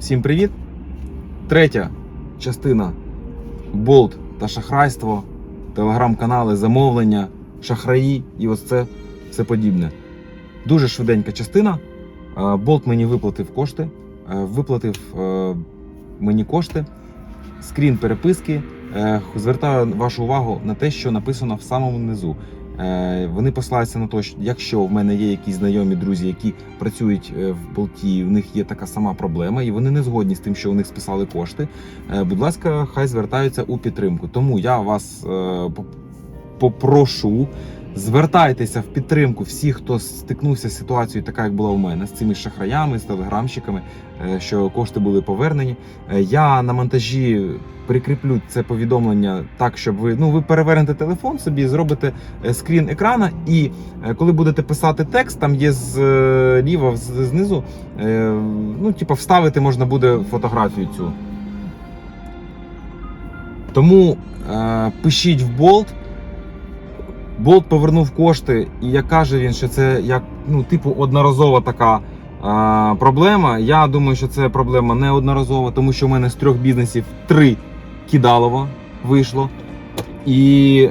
Всім привіт! Третя частина болт та шахрайство, телеграм-канали, замовлення, шахраї і ось це все подібне. Дуже швиденька частина. Е, Болт мені виплатив кошти, е, виплатив е, мені кошти, скрін переписки. Звертаю вашу увагу на те, що написано в самому низу. Е, Вони посилаються на те, що якщо в мене є якісь знайомі друзі, які працюють е, в болті, в них є така сама проблема, і вони не згодні з тим, що у них списали кошти. е, Будь ласка, хай звертаються у підтримку. Тому я вас попрошу. Звертайтеся в підтримку всіх, хто стикнувся з ситуацією, така як була у мене, з цими шахраями, з телеграмщиками, е, що кошти були повернені. Е, Я на монтажі прикріплю це повідомлення так, щоб ви ну ви перевернете телефон собі, зробите е, скрін екрана, і коли будете писати текст, там є зліва знизу. Ну, типу, вставити можна буде фотографію цю. Тому е, пишіть в болт. Болт повернув кошти, і як каже він, що це як ну, типу одноразова така а, проблема. Я думаю, що це проблема не одноразова, тому що в мене з трьох бізнесів три кидалово вийшло. І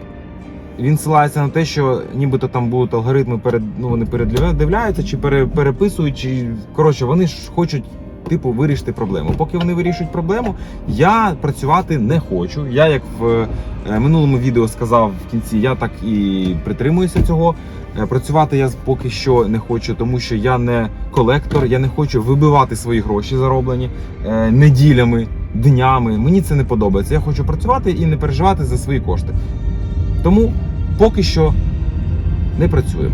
він ссилається на те, що нібито там будуть алгоритми перед, ну, вони передивляються чи пере, переписують, чи коротше, вони ж хочуть. Типу, вирішити проблему. Поки вони вирішують проблему, я працювати не хочу. Я, як в е, минулому відео сказав в кінці, я так і притримуюся цього. Е, Працювати я поки що не хочу, тому що я не колектор, я не хочу вибивати свої гроші зароблені е, неділями, днями. Мені це не подобається. Я хочу працювати і не переживати за свої кошти. Тому поки що не працюю.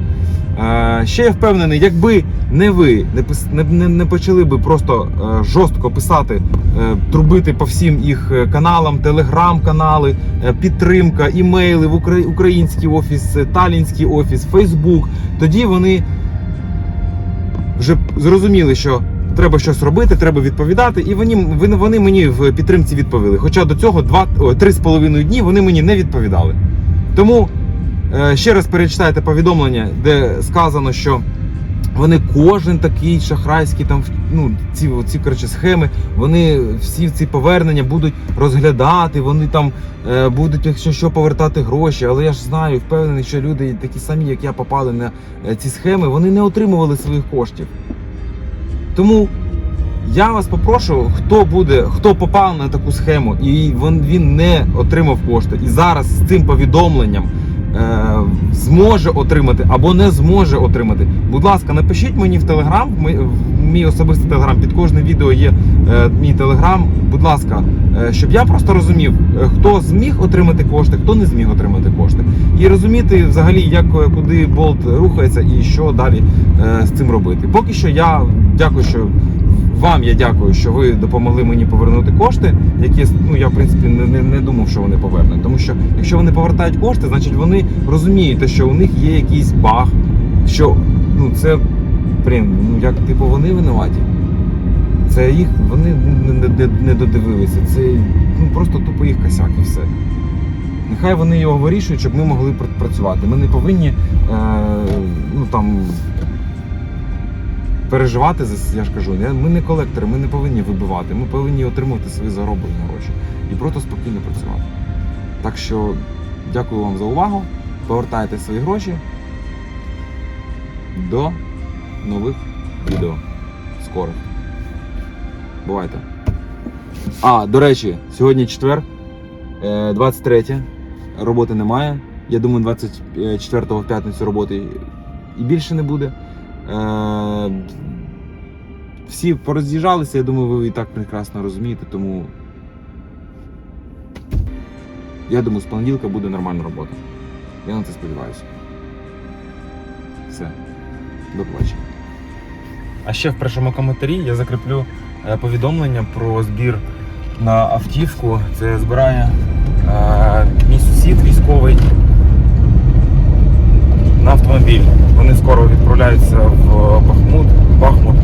Ще я впевнений, якби не ви не, не, не, почали би просто е, жорстко писати, е, трубити по всім їх е, каналам, телеграм-канали, підтримка, імейли в український офіс, талінський офіс, Фейсбук, тоді вони вже зрозуміли, що треба щось робити, треба відповідати, і вони, вони, мені в підтримці відповіли. Хоча до цього два, о, три з половиною дні вони мені не відповідали. Тому ще раз перечитайте повідомлення, де сказано, що вони кожен такий шахрайський, там ну ці, ці коротше, схеми, вони всі ці повернення будуть розглядати, вони там е, будуть, якщо що, повертати гроші. Але я ж знаю, впевнений, що люди такі самі, як я, попали на е, ці схеми, вони не отримували своїх коштів. Тому я вас попрошу, хто буде, хто попав на таку схему, і він, він не отримав кошти, і зараз з цим повідомленням е, зможе отримати або не зможе отримати. Будь ласка, напишіть мені в телеграм, в мій- особистий телеграм. Під кожним відео є е, мій телеграм. Будь ласка, е, щоб я просто розумів, е, хто зміг отримати кошти, хто не зміг отримати кошти, і розуміти взагалі, як е, куди болт рухається і що далі е, з цим робити. Поки що я дякую, що вам я дякую, що ви допомогли мені повернути кошти, які ну я в принципі не, не, не думав, що вони повернуть. Тому що якщо вони повертають кошти, значить вони розуміють, що у них є якийсь баг, що ну це блін, ну як типу вони винуваті. Це їх вони не, не, не, додивилися. Це ну просто тупо їх косяк і все. Нехай вони його вирішують, щоб ми могли пр- працювати. Ми не повинні е, ну там переживати за я ж кажу, ми не колектори, ми не повинні вибивати, ми повинні отримувати свої зароблені гроші і просто спокійно працювати. Так що дякую вам за увагу. Повертайте свої гроші. До нових відео. Скоро. Бувайте. А, до речі, сьогодні четвер, е, 23. Роботи немає. Я думаю, 24 в п'ятницю роботи і більше не буде. Е, всі пороз'їжджалися, я думаю, ви і так прекрасно розумієте, тому я думаю, з понеділка буде нормальна робота. Я на це сподіваюся. Все. До побачення. А ще в першому коментарі я закріплю е, повідомлення про збір на автівку. Це збирає е, мій сусід військовий на автомобіль. Вони скоро відправляються в Бахмут, Бахмут.